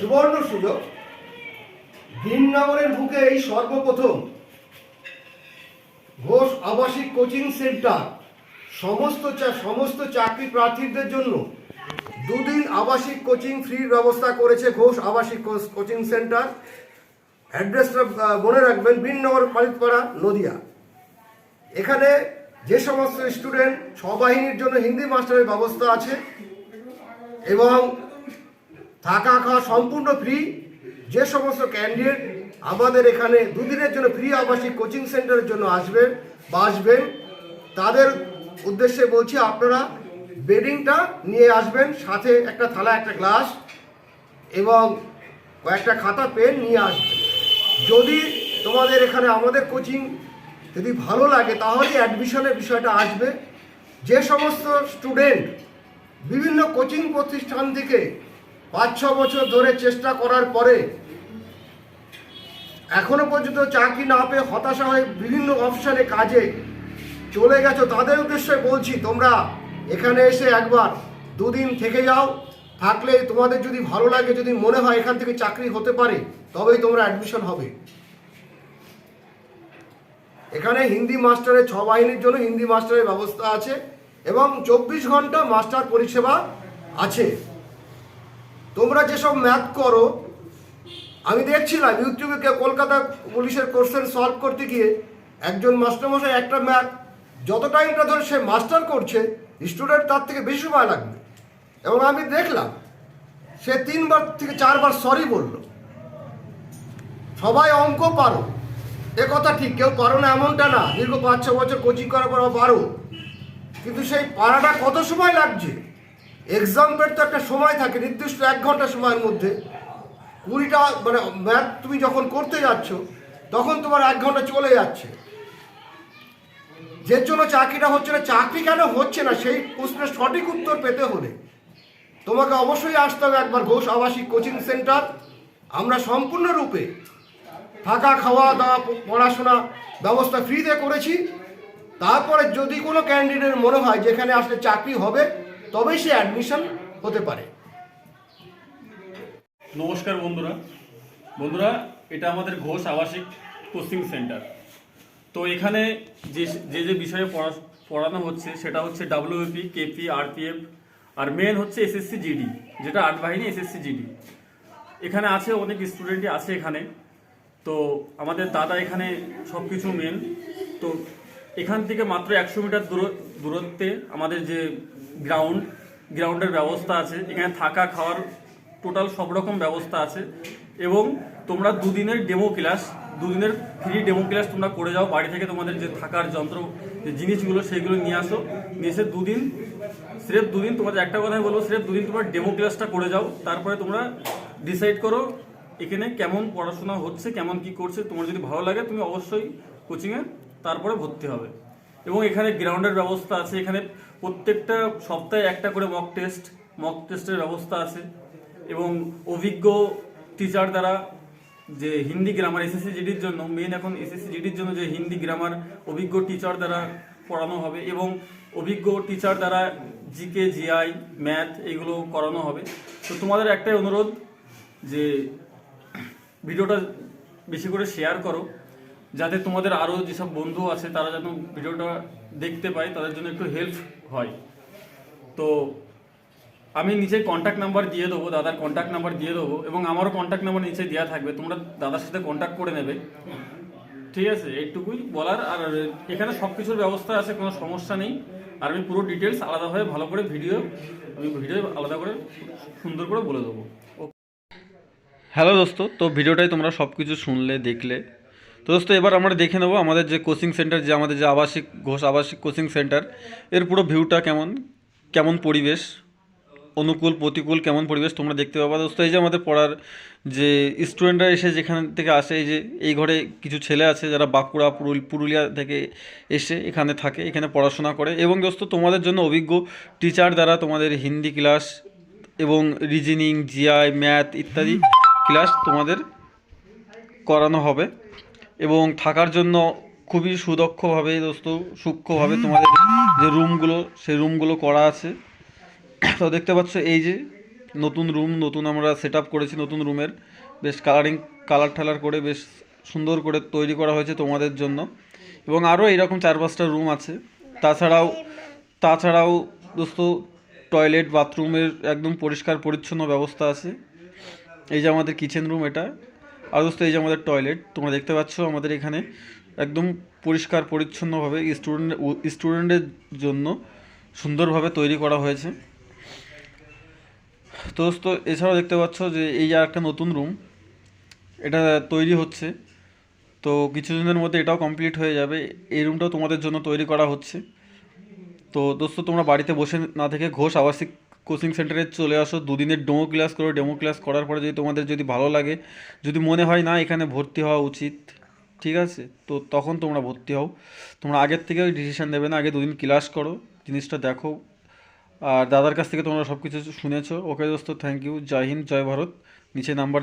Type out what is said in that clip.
সুবর্ণ সুযোগ। ভীমনগরের বুকে এই সর্বপ্রথম ঘোষ আবাসিক কোচিং সেন্টার। সমস্ত সমস্ত চাকরি প্রার্থীদের জন্য দুদিন আবাসিক কোচিং ফ্রির ব্যবস্থা করেছে ঘোষ আবাসিক কোচ- সেন্টার। অ্যাড্রেসটা মনে রাখবেন বীরনগর পালিতপাড়া, নদিয়া। এখানে যে সমস্ত স্টুডেন্ট ছবাহিনীর জন্য হিন্দি মাস্টারের ব্যবস্থা আছে এবং থাকা খাওয়া সম্পূর্ণ ফ্রি যে সমস্ত ক্যান্ডিডেট আমাদের এখানে দুদিনের জন্য ফ্রি আবাসিক কোচিং সেন্টারের জন্য আসবেন বা আসবেন, তাদের উদ্দেশ্যে বলছি আপনারা বেডিংটা নিয়ে আসবেন, সাথে একটা থালা, একটা গ্লাস এবং কয়েকটা খাতা পেন নিয়ে আসবেন। যদি তোমাদের এখানে আমাদের কোচিং যদি ভালো লাগে, তাহলে অ্যাডমিশনের বিষয়টা আসবে। যে সমস্ত স্টুডেন্ট বিভিন্ন কোচিং প্রতিষ্ঠান থেকে পাঁচ, ছ বছর ধরে চেষ্টা করার পরে এখনও পর্যন্ত চাকরি না পেয়ে হতাশা হয়ে বিভিন্ন অপশানে কাজে চলে গেছো। তাদের উদ্দেশ্যে বলছি, তোমরা এখানে এসে একবার দুদিন থেকে যাও। থাকলে তোমাদের যদি ভালো লাগে, যদি মনে হয় এখান থেকে চাকরি হতে পারে, তবেই তোমরা অ্যাডমিশন হবে। এখানে হিন্দি মাস্টারের ছ বাহিনীর জন্য হিন্দি মাস্টারের ব্যবস্থা আছে এবং চব্বিশ ঘণ্টা মাস্টার পরিষেবা আছে। তোমরা যেসব ম্যাথ করো, আমি দেখছিলাম ইউটিউবে কলকাতা পুলিশের কোশ্চেন সলভ করতে গিয়ে একজন মাস্টারমশাই একটা ম্যাথ যত টাইমটা ধরে সে মাস্টার করছে স্টুডেন্ট তার থেকে বেশি সময় লাগবে। এবং আমি দেখলাম, সে তিনবার থেকে চারবার সরি বলল। সবাই অঙ্ক পারো। এ কথা ঠিক, কেউ পারো না এমনটা না। দীর্ঘ পাঁচ ছ বছর কোচিং করার পর পারো। কিন্তু সেই পারাটা কত সময় লাগছে? এক্সাম্পের তো একটা সময় থাকে, নির্দিষ্ট এক ঘণ্টা সময়ের মধ্যে। কুড়িটা মানে ম্যাথ তুমি যখন করতে যাচ্ছ, তখন তোমার এক ঘণ্টা চলে যাচ্ছে। যে জন্য চাকরিটা হচ্ছে না, চাকরি কেন হচ্ছে না, সেই প্রশ্নের সঠিক উত্তর পেতে হলে। তোমাকে অবশ্যই আসতে হবে একবার ঘোষ আবাসিক কোচিং সেন্টার। আমরা সম্পূর্ণরূপে থাকা, খাওয়া, দাওয়া, পড়াশোনা ব্যবস্থা ফ্রিতে করেছি। তারপরে যদি কোনো ক্যান্ডিডেট মনে হয়, যেখানে আসলে চাকরি হবে তবেই সে অ্যাডমিশন হতে পারে। নমস্কার বন্ধুরা। বন্ধুরা, এটা আমাদের ঘোষ আবাসিক কোচিং সেন্টার। তো এখানে যে যে যে বিষয়ে পড়া, পড়ানো হচ্ছে, সেটা হচ্ছে ডাব্লিউপি কেপি আরপিএফ আর মেন হচ্ছে এসএসসি জিডি যেটা আট বাহিনী এসএসসি জিডি এখানে আছে, অনেক স্টুডেন্টই আছে এখানে। তো আমাদের দাদা এখানে সব কিছু মেন তো এখান থেকে মাত্র একশো মিটার দূর, দূরত্বে আমাদের যে গ্রাউন্ড গ্রাউন্ডের ব্যবস্থা আছে, এখানে থাকা, খাওয়ার টোটাল সব রকম ব্যবস্থা আছে। এবং তোমরা দুদিনের ডেমো ক্লাস দুদিনের ফ্রি ডেমো ক্লাস তোমরা করে যাও, বাড়ি থেকে তোমাদের যে থাকার যন্ত্র, যে জিনিসগুলো সেইগুলো নিয়ে আসো। নিয়ে এসে দুদিন, স্রেফ দুদিন তোমাদের একটা কথাই বলব, স্রেফ দুদিন তোমার ডেমো ক্লাসটা করে যাও, তারপরে তোমরা ডিসাইড করো এখানে কেমন পড়াশোনা হচ্ছে, কেমন কি করছে। তোমার যদি ভালো লাগে, তুমি অবশ্যই কোচিংয়ে তারপরে ভর্তি হবে। এবং এখানে গ্রাউন্ডের ব্যবস্থা আছে। এখানে প্রত্যেকটা সপ্তাহে একটা করে মক টেস্ট মক টেস্টের ব্যবস্থা আছে। এবং অভিজ্ঞ টিচার দ্বারা যে হিন্দি গ্রামার এসএসসি জিডির জন্য মেন এখন এসএসসি জিডির জন্য যে হিন্দি গ্রামার অভিজ্ঞ টিচার দ্বারা পড়ানো হবে এবং অভিজ্ঞ টিচার দ্বারা জিকে জিআই ম্যাথ এগুলো করানো হবে। তো তোমাদের একটাই অনুরোধ যে ভিডিওটা বেশি করে শেয়ার করো। যাতে তোমাদের আরও যেসব বন্ধু আছে, তারা যেন ভিডিওটা দেখতে পায়, তাদের জন্য একটু হেল্প হয়। তো আমি নিচে কন্ট্যাক্ট নাম্বার দিয়ে দেবো, দাদার কন্ট্যাক্ট নাম্বার দিয়ে দেবো, এবং আমারও কন্ট্যাক্ট নাম্বার নিচে দেওয়া থাকবে। তোমরা দাদার সাথে কন্ট্যাক্ট করে নেবে। ঠিক আছে? এইটুকুই বলার। আর এখানে সব কিছুর ব্যবস্থা আছে, কোনো সমস্যা নেই। আর আমি পুরো ডিটেলস আলাদাভাবে ভালো করে ভিডিও আমি ভিডিও আলাদা করে সুন্দর করে বলে দেবো। হ্যালো দোস্ত, তো ভিডিওটাই তোমরা সব কিছু শুনলে, দেখলে। তো দোস্ত, এবার আমরা দেখে নেব আমাদের যে কোচিং সেন্টার যে আমাদের যে আবাসিক, ঘোষ আবাসিক কোচিং সেন্টার এর পুরো ভিউটা কেমন? কেমন পরিবেশ? অনুকূল, প্রতিকূল কেমন পরিবেশ তোমরা দেখতে পাবা? দোস্ত, এই যে আমাদের পড়ার যে স্টুডেন্টরা এসে যেখান থেকে আসে, এই যে এই ঘরে কিছু ছেলে আছে যারা বাঁকুড়া, পুরুল- পুরুলিয়া থেকে এসে এখানে থাকে, এখানে পড়াশোনা করে এবং দোস্ত, তোমাদের জন্য অভিজ্ঞ টিচার দ্বারা তোমাদের হিন্দি ক্লাস এবং রিজনিং জিআই ম্যাথ ইত্যাদি ক্লাস তোমাদের করানো হবে। এবং থাকার জন্য খুবই সুদক্ষভাবে দোস্ত, সূক্ষ্মভাবে তোমাদের যে রুমগুলো, সেই রুমগুলো করা আছে। তো দেখতে পাচ্ছ এই যে নতুন রুম, নতুন আমরা সেট করেছি নতুন রুমের। বেশ কালারিং কালার ঠালার করে বেশ সুন্দর করে তৈরি করা হয়েছে তোমাদের জন্য। এবং আরও এরকম চার পাঁচটা রুম আছে। তাছাড়াও তাছাড়াও দোস্ত টয়লেট বাথরুমের একদম পরিষ্কার পরিচ্ছন্ন ব্যবস্থা আছে। এই যে আমাদের কিচেন রুম এটা। আর দোস্ত, এই যে আমাদের টয়লেট তোমরা দেখতে পাচ্ছ আমাদের এখানে একদম পরিষ্কার, পরিচ্ছন্নভাবে স্টুডেন্ট স্টুডেন্টের জন্য সুন্দরভাবে তৈরি করা হয়েছে। তো দোস্ত, এছাড়াও দেখতে পাচ্ছ যে এই যে একটা নতুন রুম এটা তৈরি হচ্ছে। তো কিছুদিনের মধ্যে এটাও কমপ্লিট হয়ে যাবে। এই রুমটাও তোমাদের জন্য তৈরি করা হচ্ছে। তো দোস্ত, তোমরা বাড়িতে বসে না থেকে ঘোষ আবাসিক কোচিং সেন্টারে চলে আসো, দুদিনের ডেমো ক্লাস করো, ডেমো ক্লাস করার পরে যদি তোমাদের যদি ভালো লাগে, যদি মনে হয় না এখানে ভর্তি হওয়া উচিত, ঠিক আছে? তো তখন তোমরা ভর্তি হও। তোমরা আগের থেকে ডিসিশান দেবে না, আগে দুদিন ক্লাস করো, জিনিসটা দেখো। আর দাদার কাছ থেকে তোমরা সব কিছু শুনেছো। ওকে দোস্ত থ্যাংক ইউ জয় হিন্দ, জয় ভারত। নিচে নাম্বার